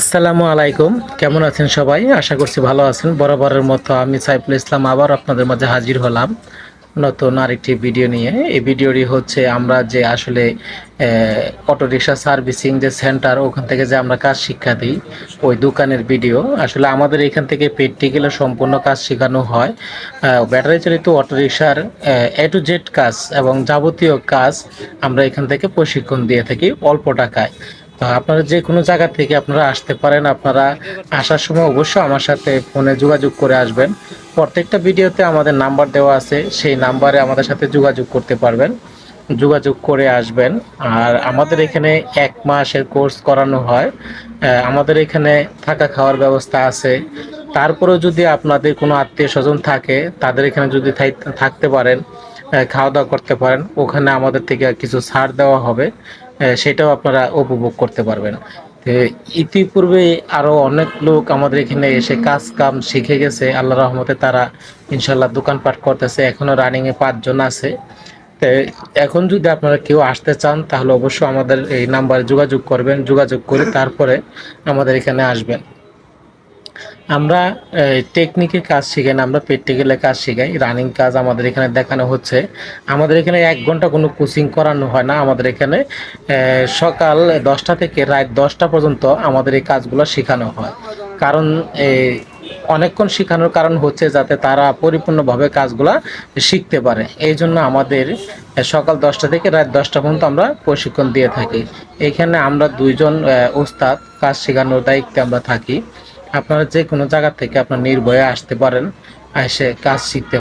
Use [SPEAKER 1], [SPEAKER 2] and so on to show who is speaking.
[SPEAKER 1] আসসালামু আলাইকুম। কেমন আছেন সবাই? আশা করছি ভালো আছেন। বরাবরের মতো আমি সাইফুল ইসলাম আবার আপনাদের মাঝে হাজির হলাম নতুন আরেকটি ভিডিও নিয়ে। এই ভিডিওটি হচ্ছে আমরা যে আসলে অটোরিকশা সার্ভিসিং যে সেন্টার, ওখান থেকে যে আমরা কাজ শিক্ষা দিই, ওই দোকানের ভিডিও। আসলে আমাদের এখান থেকে প্র্যাকটিক্যালে সম্পূর্ণ কাজ শেখানো হয়। ব্যাটারি চালিত অটোরিকশার, এ টু জেড কাজ এবং যাবতীয় কাজ আমরা এখান থেকে প্রশিক্ষণ দিয়ে থাকি অল্প টাকায়। আপনারা যে কোনো জায়গা থেকে আপনারা আসতে পারেন, আপনারা আসার সময় অবশ্যই আমার সাথে ফোনে যোগাযোগ করে আসবেন। প্রত্যেকটা ভিডিওতে আমাদের নাম্বার দেওয়া আছে, সেই নাম্বারে আমাদের সাথে যোগাযোগ করতে পারবেন। যোগাযোগ করে আসবেন। আর আমাদের এখানে এক মাসের কোর্স করানো হয়। আমাদের এখানে থাকা খাওয়ার ব্যবস্থা আছে। তারপরেও যদি আপনাদের কোনো আত্মীয় স্বজন থাকে, তাদের এখানে যদি থাকতে পারেন খাওয়া দাওয়া করতে পারেন। ওখানে আমাদের থেকে কিছু ছাড় দেওয়া হবে। সেটাও আপনারা উপভোগ করতে পারবেন। ইতিপূর্বে আরও অনেক লোক আমাদের এখানে এসে কাজ কাম শিখে গেছে। আল্লাহ রহমতে তারা ইনশাল্লাহ দোকানপাট করতেছে। এখনও রানিংয়ে পাঁচজন আছে। তো এখন যদি আপনারা কেউ আসতে চান, তাহলে অবশ্যই আমাদের এই নাম্বারে যোগাযোগ করবেন। যোগাযোগ করে তারপরে আমাদের এখানে আসবেন। আমরা টেকনিকের কাজ শিখাই না, আমরা প্র্যাকটিক্যালে কাজ শিখাই। রানিং কাজ আমাদের এখানে দেখানো হচ্ছে। আমাদের এখানে এক ঘণ্টা কোনো কোচিং করানো হয় না। আমাদের এখানে সকাল দশটা থেকে রাত দশটা পর্যন্ত আমাদের এই কাজগুলো শেখানো হয়। কারণ অনেকক্ষণ শেখানোর কারণ হচ্ছে যাতে তারা পরিপূর্ণভাবে কাজগুলা শিখতে পারে। এই জন্য আমাদের সকাল দশটা থেকে রাত দশটা পর্যন্ত আমরা প্রশিক্ষণ দিয়ে থাকি। এখানে আমরা দুইজন ওস্তাদ কাজ শেখানোর দায়িত্বে আমরা থাকি। আপনারা যে কোনো জায়গা থেকে আপনার নির্ভয়ে আসতে পারেন এসে কাজ শিখতে